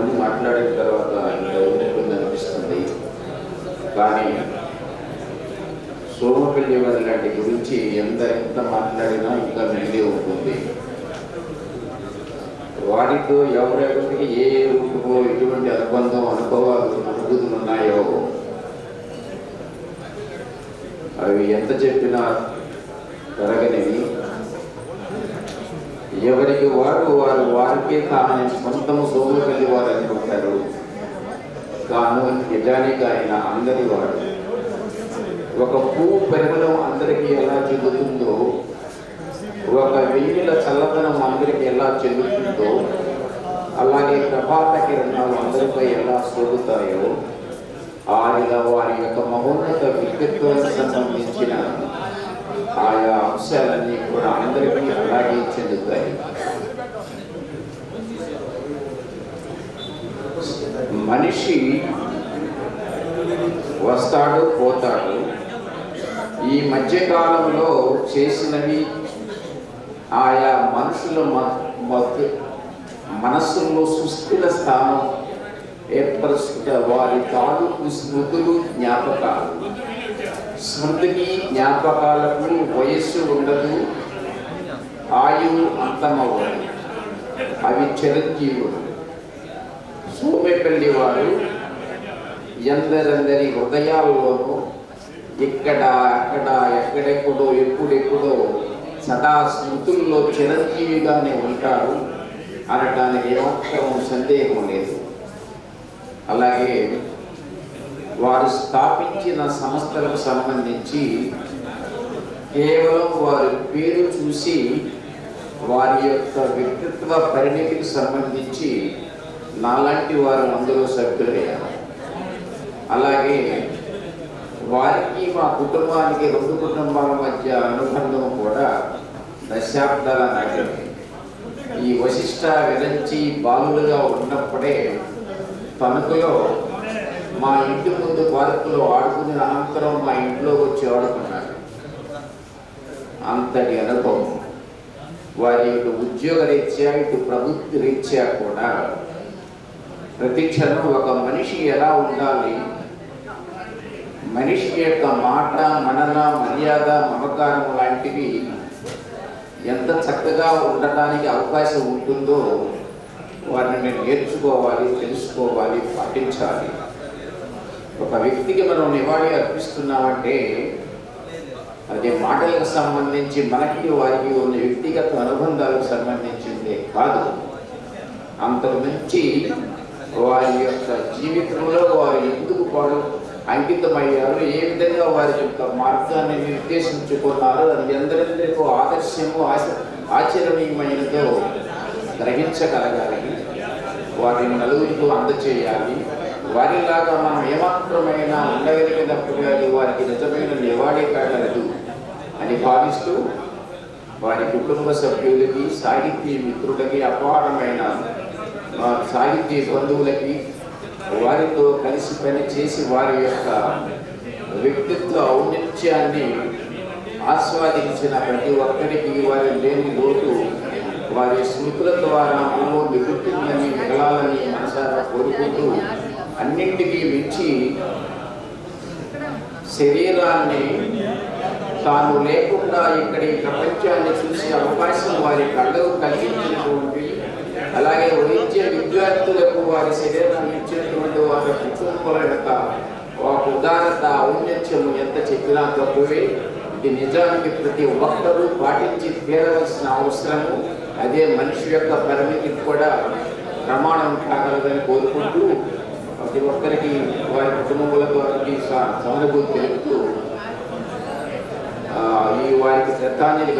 మంది మాట్లాడిన తర్వాత ఉన్నట్టుంది అనిపిస్తుంది? కానీ సోమపల్లి వారి లాంటి గురించి ఎంత ఎంత మాట్లాడినా ఇంకా మిగిలి ఉంటుంది వారితో ఎవరెవరికి ఏ రూపంలో ఎటువంటి అనుబంధం అనుభవాలు అనుభూతులు ఉన్నాయో అవి ఎంత చెప్పినా తరగనివి ఎవరికి వారు వారు వారికే తాను సొంతము సోమపల్లి వారు నిజానికి ఆయన అందరి వాడు. ఒక పువ్వు పెరగడం అందరికీ ఎలా చెందుతుందో ఒక వెయ్యిల చల్లదనం అందరికీ ఎలా చెందుతుందో అలాగే ప్రభాత కిరణాలు అందరిపై ఎలా సోగుతాయో ఆయన వారి యొక్క మహోన్నత వ్యక్తిత్వానికి సంబంధించిన ఆయా అంశాలన్నీ కూడా అందరికీ అలాగే చెందుతాయి. మనిషి వస్తాడు పోతాడు. ఈ మధ్యకాలంలో చేసినవి ఆయా మనుషుల మ- మనస్సుల్లో సుస్థిర స్థానం ఏర్పరుస్తున్న వారి తాలూకు స్మృతులు జ్ఞాపకాలు. స్మృతికి జ్ఞాపకాలకు వయస్సు ఉండదు ఆయువు అంతమవ్వదు అవి చిరంజీవులు సోమేపల్లి వారు ఎందరందరి హృదయాల్లోనూ ఇక్కడ అక్కడ ఎక్కడెక్కడో ఎప్పుడెప్పుడో సదా స్మృతుల్లో చిరంజీవిగానే ఉంటారు. అనటానికి ఏమాత్రం సందేహం లేదు. అలాగే వారు స్థాపించిన సంస్థలకు సంబంధించి కేవలం వారి పేరు చూసి వారి యొక్క వ్యక్తిత్వ పరిణితికి సంబంధించి నాలాంటి వారు అందులో సభ్యులయ్యారు. అలాగే వారికి మా కుటుంబానికి రెండు కుటుంబాల మధ్య అనుబంధం కూడా దశాబ్దాల నాటిది ఈ వశిష్ట విరంచి బాలులుగా ఉన్నప్పుడే తణుకులో మా ఇంటి ముందు పార్కులో ఆడుకునే అనంతరం మా ఇంట్లో వచ్చి ఆడుకున్నారు. అంతటి అనుభవం. వారి ఇటు ఉద్యోగ రీత్యా ఇటు ప్రభుత్వ రీత్యా కూడా ప్రతి క్షణం ఒక మనిషి ఎలా ఉండాలి మనిషి యొక్క మాట మనన మర్యాద మమకారం లాంటివి ఎంత చక్కగా ఉండటానికి అవకాశం ఉంటుందో వారిని నేను నేర్చుకోవాలి తెలుసుకోవాలి పాటించాలి. ఒక వ్యక్తికి మనం నివాళి అర్పిస్తున్నామంటే అది మాటలకు సంబంధించి మనకి వారికి ఉన్న వ్యక్తిగత అనుబంధాలకు సంబంధించిందే కాదు. అంతకు మించి వారి యొక్క జీవితంలో వారు ఎందుకు పాడు అంకితమయ్యారు. ఏ విధంగా వారి యొక్క మార్గాన్ని నిర్దేశించుకున్నారు. అది ఎందరెందరికో ఆదర్శము ఆచ ఆచరణీయమైనదో గ్రహించగలగాలి. వారిని నలుగురికి అందచేయాలి. వారిలాగా మనం ఏమాత్రమైనా ఉండగలిగినప్పుడు అది వారికి నిజమైన నివాళి కాగలదు అని భావిస్తూ వారి కుటుంబ సభ్యులకి సాహితీ మిత్రులకి అపారమైన సాహిత్య సాహితీ బంధువులకి వారితో కలిసి పని చేసి వారి యొక్క వ్యక్తిత్వ ఔన్నత్యాన్ని ఆస్వాదించిన ప్రతి ఒక్కరికి వారి లేని లోటు వారి స్మృతుల ద్వారా మనలో మిగులుతుందని మిగలాలని మనసారా కోరుకుంటూ అన్నింటికీ మించి శరీరాన్ని తాను లేకుండా ఇక్కడ ఈ ప్రపంచాన్ని చూసే అవకాశం వారి కళ్ళకు కలిగించినటువంటి అలాగే వహించే విద్యార్థులకు వారి శరీరాన్ని ఇచ్చేటువంటి వారి కుటుంబాల యొక్క ఉదారత ఔన్నత్యం ఎంత చెప్పినా తక్కువే. ఇది నిజానికి ప్రతి ఒక్కరూ పాటించి తీరవలసిన అవసరము. అదే మనిషి యొక్క పరిమితికి కూడా ప్రమాణం కాగలదని కోరుకుంటూ ప్రతి ఒక్కరికి వారి కుటుంబాలకు వారికి సానుభూతి తెలుపుతూ ఈ వారికి శ్రద్ధాంజలి